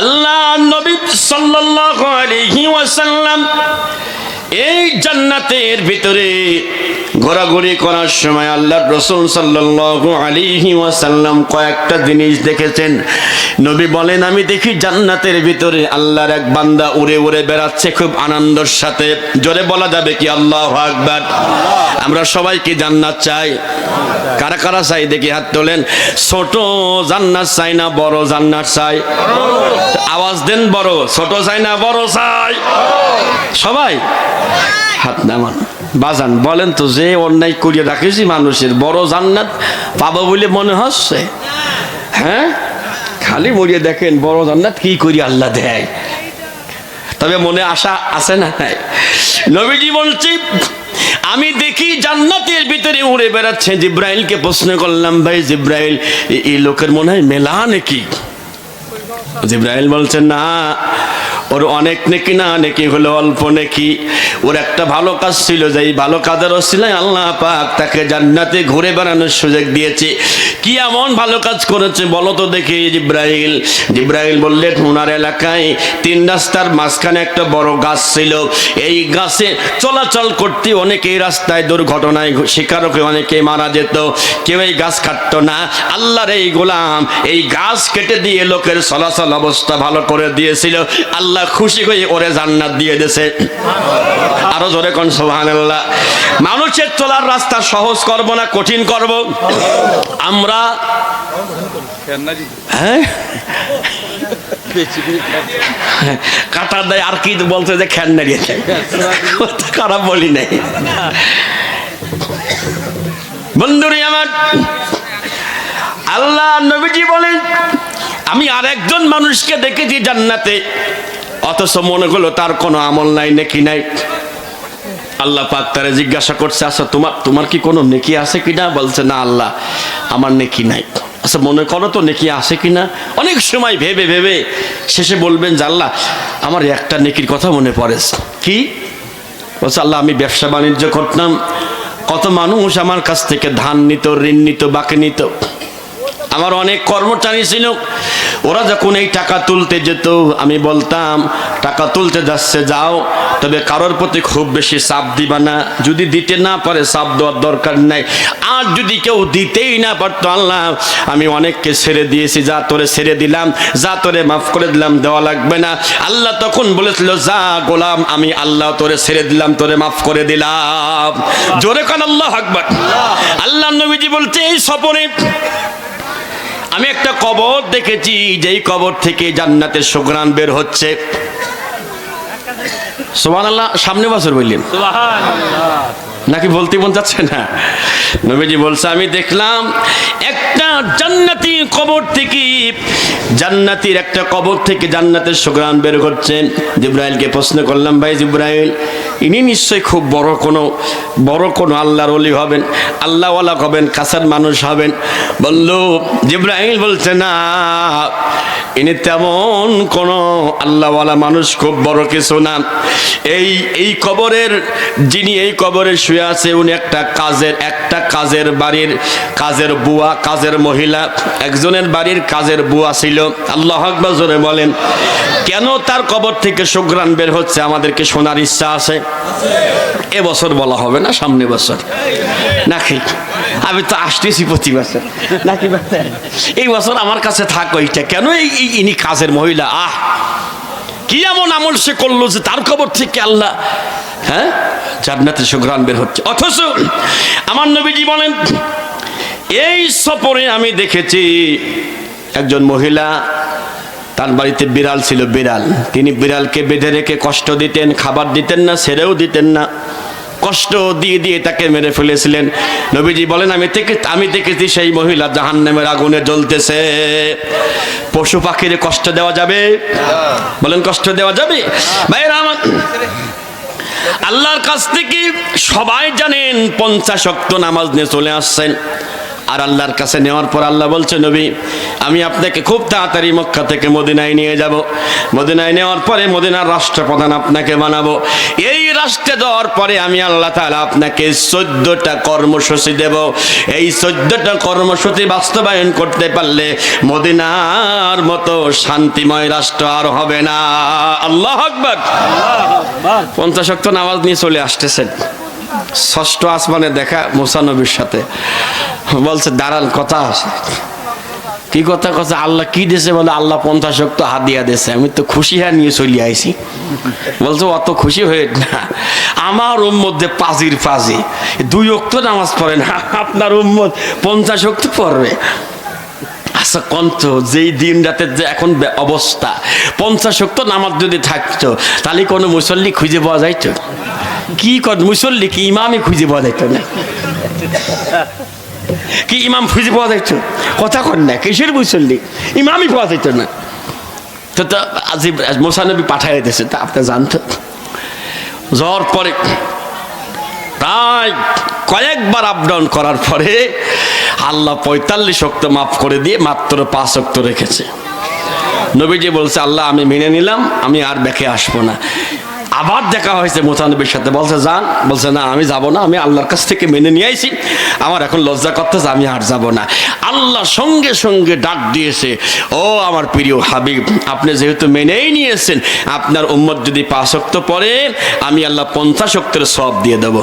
আল্লাহ নবী সাল্লাল্লাহু আলাইহি ওয়াসাল্লাম এই জান্নাতের ভিতরে ঘোরাঘুরি করার সময় আল্লাহ রসুল সাল্লাল্লাহু আলাইহি ওয়াসাল্লাম কয়েকটা জিনিস দেখেছেন। নবী বলেন, আমি দেখি জান্নাতের ভিতরে আল্লাহর এক বান্দা উড়ে উড়ে বেড়াচ্ছে খুব আনন্দর সাথে। জোরে বলা যাবে কি আল্লাহ আকবার? আমরা সবাই কি জান্নাত চাই? কারা কারা চাই? দেখি হাত তোলেন। ছোট জান্নাত চাই না, বড় জান্নাত চাই? আওয়াজ দেন বড়, ছোট চাই না, বড় চাই? সবাই? হাত নামান। বাজান, বলেন তো যে অন্যায় করিয়ে রাখেছি মানুষের, বড় জান্নাত পাবো বলে মনে হচ্ছে? হ্যাঁ? খালি মরিয়ে দেখেন, বড় জান্নাত কি করি আল্লাহ দেয়? তবে মনে আশা আছে না নবীজি বলছি, আমি দেখি জান্নাতের ভিতরে উড়ে বেড়াচ্ছে। জিব্রাইলকে প্রশ্ন করলাম, ভাই জিব্রাইল এই লোকের মনে হয় মেলা নাকি? জিব্রাইল বলছেন না ওর অনেক নেকি না নেকি হলো অল্প নেকি। ওর একটা ভালো কাজ ছিল যে এই ভালো কাজের ওসিলায় আল্লাহ পাক তাকে জান্নাতে ঘুরে বেড়ানোর সুযোগ দিয়েছে। কি এমন ভালো কাজ করেছে বলো তো দেখি জিব্রাইল। জিব্রাইল বললেন ওনার এলাকায় তিন রাস্তার মাঝখানে একটা বড় গাছ ছিল। এই গাছে চলাচল করতে অনেকেই রাস্তায় দুর্ঘটনায় শিকার হয়ে অনেকে মারা যেত। কেউ এই গাছ কাটতো না। আল্লাহর এই গোলাম এই গাছ কেটে দিয়ে লোকের চলাচল অবস্থা ভালো করে দিয়েছিল। আল্লাহ খুশি হয়ে ওরে জান্নাত দিয়ে দিয়েছে। আরও জোরে কোন সুবহানাল্লাহ। মানুষের চলার রাস্তা সহজ করব না কঠিন করব? আমরা হ্যাঁ? কাটার দেয় আর কি বলছে যে খ্যান নাড়িয়েছে খারাপ বলি নাই। বন্ধুরি আমার, আল্লাহ নবীজি বলেন, আমি আরেকজন মানুষকে দেখেছি জান্নাতে। অথচ মনে হলো তার কোনো আমল নাই, নেকি নাই। আল্লাহ পাক তারে জিজ্ঞাসা করছে আচ্ছা তোমার তোমার কি কোনো নেকি আছে কি না বলছে, না, আল্লাহ, আমার নেকি নাই। আচ্ছা মনে করো তো নেকি আছে কি না অনেক সময় ভেবে ভেবে শেষে বলবেন যে, আল্লাহ, আমার একটা নেকির কথা মনে পড়ে। কি? বলছে, আল্লাহ, আমি ব্যবসা বাণিজ্য করতাম। কত মানুষ আমার কাছ থেকে ধান নিত, ঋণ নিত, বাকি নিত। আমার অনেক কর্মচারী ছিল। ওরা যখন এই টাকা তুলতে যেত, আমি বলতাম, টাকা তুলতে যাচ্ছে, যাও। তবে কারোর প্রতি খুব বেশি চাপ দিবা না। যদি দিতে না পারে, চাপ দেওয়ার দরকার নাই। আর যদি কেউ দিতেই না পারতো, আল্লাহ, আমি অনেককে ছেড়ে দিয়েছি, যা তোরে ছেড়ে দিলাম, যা তোরে মাফ করে দিলাম, দেওয়া লাগবে না। আল্লাহ তখন বলেছিল, যা গোলাম, আমি আল্লাহ তোরে ছেড়ে দিলাম, তোরে মাফ করে দিলাম। জোরে কান, আল্লাহ আকবার। আল্লাহ নবীজি বলছে, এই সপনে আমি একটা কবর দেখেছি, যেই কবর থেকে জান্নাতের সুগ্রাণ বের হচ্ছে। সোমান আল্লাহ সামনে বছর বললেন। নাকি বলতে মন যাচ্ছে না? নবীজি বলছে, আমি দেখলাম একটা জান্নাতি কবর থেকে, জান্নাতির একটা কবর থেকে জান্নাতের সুগ্রাণ বের করছে জিব্রাইলকে প্রশ্ন করলাম, ভাই জিব্রাইল, ইনি নিশ্চয়ই খুব বড় কোনো বড় কোনো আল্লাহর অলি হবেন, আল্লাহওয়ালা হবেন, কাছের মানুষ হবেন। বলল, জিব্রাইল বলছে, না, ইনি তেমন কোনো আল্লাহওয়ালা মানুষ খুব বড় কিছু না। এই এই কবরের, যিনি এই কবরে শুয়ে আছে উনি একটা কাজের একটা কাজের বাড়ির কাজের বুয়া, কাজের মহিলা, একজনের বাড়ির কাজের বুয়া ছিল। আল্লাহ আকবার জোরে বলেন, কেন তার কবর থেকে সুগ্রাণ বের হচ্ছে? আমাদেরকে শোনার ইচ্ছা আছে। এবছর বলা হবে না, সামনে বছর। নাকি আমি তো আসতেছি প্রতি বছর। নাকি এই বছর আমার কাছে থাক ওইটা। কেন এই, এই- ইনি কাজের মহিলা? আহ! কি এমন আমল সে করল যে তার খবর থেকে আল্লাহ হ্যাঁ? জান্নাতে সুগ্রাণ বের হচ্ছে। অথচ আমার নবীজি বলেন, এই সফরে আমি দেখেছি একজন মহিলা, তার বাড়িতে বিড়াল ছিল বিড়াল। তিনি বিড়ালকে বেঁধে রেখে কষ্ট দিতেন, খাবার দিতেন না ছেড়েও দিতেন না। কষ্ট দিয়ে দিয়ে তাকে মেরে ফেলেছিলেন। নবীজি বলেন, আমি থেকে আমি দেখেছি সেই মহিলা জাহান্নামের আগুনে জ্বলতেছে। পশু পাখির কষ্ট দেওয়া যাবে? বলেন, কষ্ট দেওয়া যাবে? ভাইয়েরা আমার আল্লাহর কাছ থেকে সবাই জানেন পঞ্চাশ অক্ত নামাজ নিয়ে চলে আসছেন। আর আল্লাহর কাছে নেওয়ার পর আল্লাহ বলছে নবী আমি আপনাকে খুব তাড়াতাড়ি মক্কা থেকে মদিনায় নিয়ে যাব। মদিনায় নেওয়ার পরে মদিনার রাষ্ট্রপ্রধান আপনাকে বানাবো। এই রাষ্ট্রে দেওয়ার পরে আমি আল্লাহ তাআলা আপনাকে চোদ্দটা কর্মসূচি দেব। এই চোদ্দটা কর্মসূচি বাস্তবায়ন করতে পারলে মদিনার মতো শান্তিময় রাষ্ট্র আর হবে না। আল্লাহ আকবার। পঞ্চাশ নামাজ নিয়ে চলে আসতেছেন। ষষ্ঠ আসমানে দেখা মুসানবীর সাথে। বলছে, দাঁড়ান, কথা আছে। কি কথা কথা আল্লাহ কি দিয়েছে বলে, আল্লাহ পঞ্চাশ শক্ত হাদিয়া দিয়েছে আমি তো খুশি হয়ে নিয়ে চলে আইছি। বলছে, অত খুশি হয়ে না। আমার উম্মত পাজির পাজি। দুই অক্ত নামাজ পড়ে না। আপনার উম্মত পঞ্চাশ অক্ত পড়বে। আচ্ছা কন্ত, যেই দিন যে এখন অবস্থা। পঞ্চাশ শক্ত নামাজ যদি থাকতো, তাহলে কোনো মুসল্লি খুঁজে পাওয়া যাইতো? কি কর, মুসল্লি কি ইমামই খুঁজে পাওয়া যাইতো না। কি ইমাম খুঁজে পাওয়া যাইতো? কথা কর না, কিসের মুসল্লি? ইমামই পাওয়া যাইতো না। তো তো আজি মোসানবী পাঠাই দিয়েছে, তা আপনি জানতো? জ্বর পরে তাই কয়েকবার আপ ডাউন করার পরে আল্লাহ পঁয়তাল্লিশ শক্ত মাফ করে দিয়ে মাত্র পাঁচ শক্ত রেখেছে। নবীজি বলছে, আল্লাহ, আমি মেনে নিলাম, আমি আর দেখে আসব না। আবার দেখা হয়েছে মোতানবীর সাথে। বলছে যান বলছে না আমি যাব না। আমি আল্লাহর কাছ থেকে মেনে নিয়ে আইছি। আমার এখন লজ্জা করতেছে আমি আর যাব না। আল্লাহ সঙ্গে সঙ্গে ডাক দিয়েছে ও আমার প্রিয় হাবিব আপনি যেহেতু মেনেই নিয়েছেন আপনার উম্মত যদি পাঁচক্ত পরে আমি আল্লাহ পঞ্চাশ পঞ্চাশক্তের সব দিয়ে দেবো।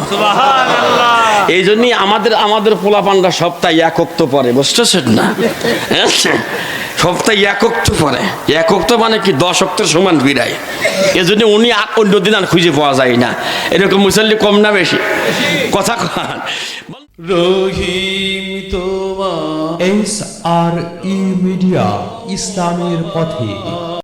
এই জন্যই আমাদের আমাদের পোলাপান্ডা সপ্তাহে একক্ত পরে বুঝতেছেন না? সপ্তাহে একক্ত পরে। একক্ত মানে কি? দশ অক্টের সমান বিরায় এজন্য উনি অন্য দিন আর খুঁজে পাওয়া যায় না। এরকম মুসল্লি কম না বেশি। কথা কন। রহিম তোমা এস আর ই মিডিয়া ইসলামের পথে।